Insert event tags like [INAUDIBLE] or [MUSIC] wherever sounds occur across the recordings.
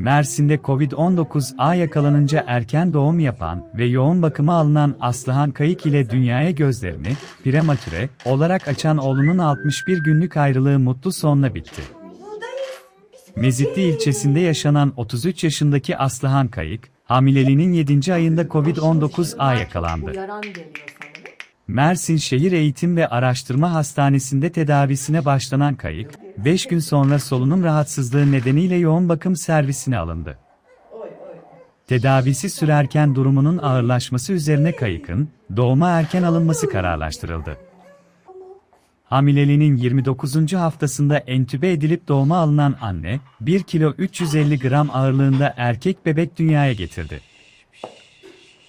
Mersin'de Covid-19 A yakalanınca erken doğum yapan ve yoğun bakıma alınan Aslıhan Kayık ile dünyaya gözlerini, prematüre, olarak açan oğlunun 61 günlük ayrılığı mutlu sonla bitti. Mezitli ilçesinde yaşanan 33 yaşındaki Aslıhan Kayık, hamileliğinin 7. ayında Covid-19 A yakalandı. Mersin Şehir Eğitim ve Araştırma Hastanesi'nde tedavisine başlanan Kayık, 5 gün sonra solunum rahatsızlığı nedeniyle yoğun bakım servisine alındı. Tedavisi sürerken durumunun ağırlaşması üzerine Kayık'ın, doğuma erken alınması kararlaştırıldı. Hamileliğinin 29. haftasında entübe edilip doğuma alınan anne, 1 kilo 350 gram ağırlığında erkek bebek dünyaya getirdi.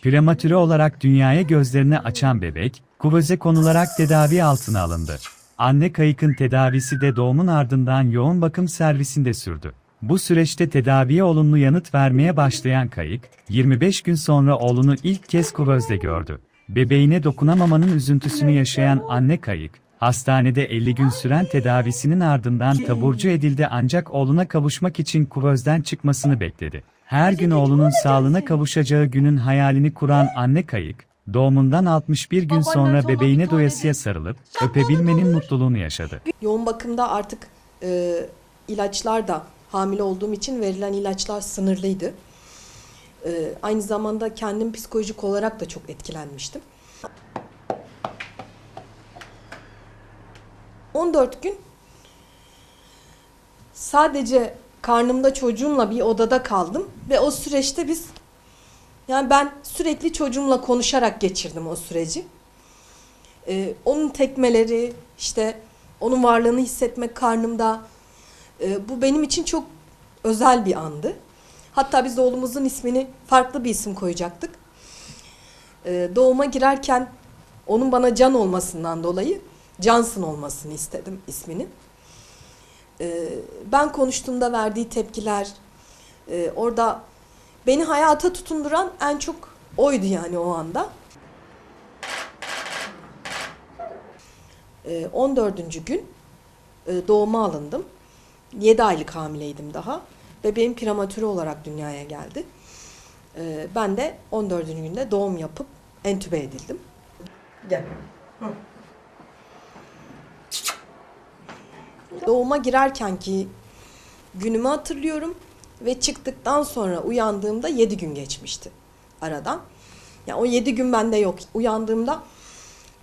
Prematüre olarak dünyaya gözlerini açan bebek, kuvöze konularak tedavi altına alındı. Anne kayıkın tedavisi de doğumun ardından yoğun bakım servisinde sürdü. Bu süreçte tedaviye olumlu yanıt vermeye başlayan kayık, 25 gün sonra oğlunu ilk kez kuvözde gördü. Bebeğine dokunamamanın üzüntüsünü yaşayan anne kayık, hastanede 50 gün süren tedavisinin ardından taburcu edildi ancak oğluna kavuşmak için kuvözden çıkmasını bekledi. Her gün oğlunun sağlığına kavuşacağı günün hayalini kuran anne kayık, doğumundan 61 gün sonra bebeğine doyasıya sarılıp öpebilmenin mutluluğunu yaşadı. Yoğun bakımda artık e, ilaçlar da hamile olduğum için verilen ilaçlar sınırlıydı. E, aynı zamanda kendim psikolojik olarak da çok etkilenmiştim. 14 gün sadece karnımda çocuğumla bir odada kaldım ve o süreçte biz yani ben sürekli çocuğumla konuşarak geçirdim o süreci. Ee, onun tekmeleri, işte onun varlığını hissetmek karnımda. e, bu benim için çok özel bir andı. Hatta biz oğlumuzun ismini farklı bir isim koyacaktık. Ee, doğuma girerken onun bana Can olmasından dolayı Johnson olmasını istedim isminin. Ee, ben konuştuğumda verdiği tepkiler, e, orada beni hayata tutunduran en çok oydu yani o anda. Ee, 14. gün e, doğuma alındım. 7 aylık hamileydim daha. Bebeğim prematüre olarak dünyaya geldi. Ee, ben de 14. günde doğum yapıp entübe edildim. Gel. Doğuma girerkenki günümü hatırlıyorum ve çıktıktan sonra uyandığımda 7 gün geçmişti aradan. Yani o 7 gün bende yok. Uyandığımda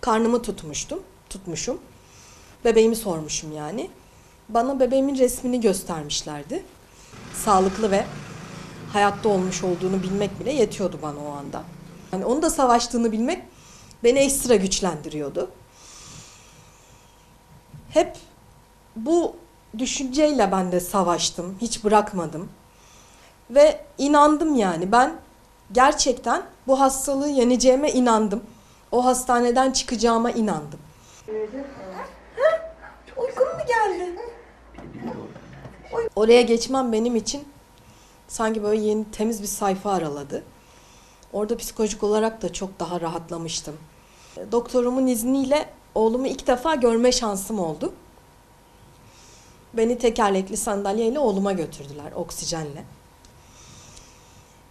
karnımı tutmuştum, tutmuşum. Bebeğimi sormuşum yani. Bana bebeğimin resmini göstermişlerdi. Sağlıklı ve hayatta olmuş olduğunu bilmek bile yetiyordu bana o anda. Yani onun da savaştığını bilmek beni ekstra güçlendiriyordu. Hep bu düşünceyle ben de savaştım. Hiç bırakmadım. Ve inandım yani. Ben gerçekten bu hastalığı yeneceğime inandım. O hastaneden çıkacağıma inandım. Uykun mu geldi? Oraya geçmem benim için sanki böyle yeni temiz bir sayfa araladı. Orada psikolojik olarak da çok daha rahatlamıştım. Doktorumun izniyle oğlumu ilk defa görme şansım oldu. Beni tekerlekli sandalyeyle oğluma götürdüler oksijenle.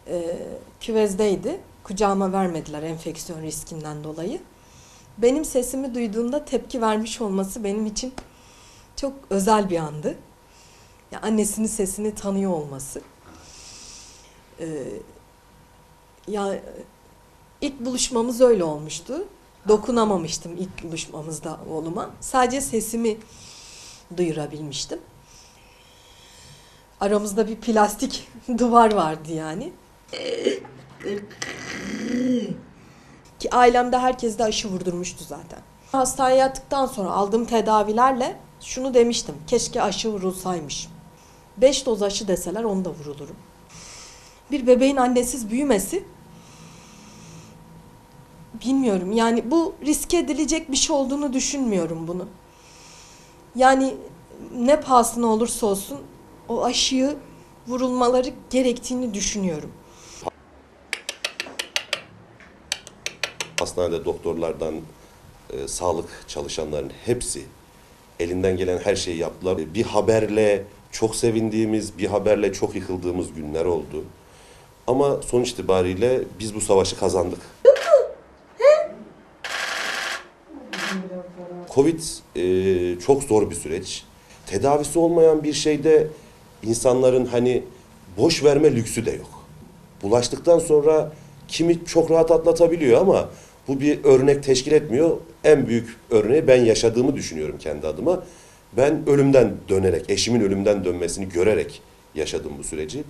Ee, küvezdeydi. Kucağıma vermediler enfeksiyon riskinden dolayı. Benim sesimi duyduğunda tepki vermiş olması benim için çok özel bir andı. Ya annesinin sesini tanıyor olması. Ee, ya ilk buluşmamız öyle olmuştu. Dokunamamıştım ilk buluşmamızda oğluma. Sadece sesimi duyurabilmiştim. Aramızda bir plastik [LAUGHS] duvar vardı yani. Ki ailemde herkes de aşı vurdurmuştu zaten. Hastaneye yattıktan sonra aldığım tedavilerle şunu demiştim. Keşke aşı vurulsaymış. 5 doz aşı deseler onu da vurulurum. Bir bebeğin annesiz büyümesi bilmiyorum. Yani bu riske edilecek bir şey olduğunu düşünmüyorum bunu. Yani ne pahasına olursa olsun o aşıyı vurulmaları gerektiğini düşünüyorum. Hastanede doktorlardan e, sağlık çalışanların hepsi elinden gelen her şeyi yaptılar. Bir haberle çok sevindiğimiz, bir haberle çok yıkıldığımız günler oldu. Ama sonuç itibariyle biz bu savaşı kazandık. Covid e, çok zor bir süreç. Tedavisi olmayan bir şeyde insanların hani boş verme lüksü de yok. Bulaştıktan sonra kimi çok rahat atlatabiliyor ama bu bir örnek teşkil etmiyor. En büyük örneği ben yaşadığımı düşünüyorum kendi adıma. Ben ölümden dönerek, eşimin ölümden dönmesini görerek yaşadım bu süreci.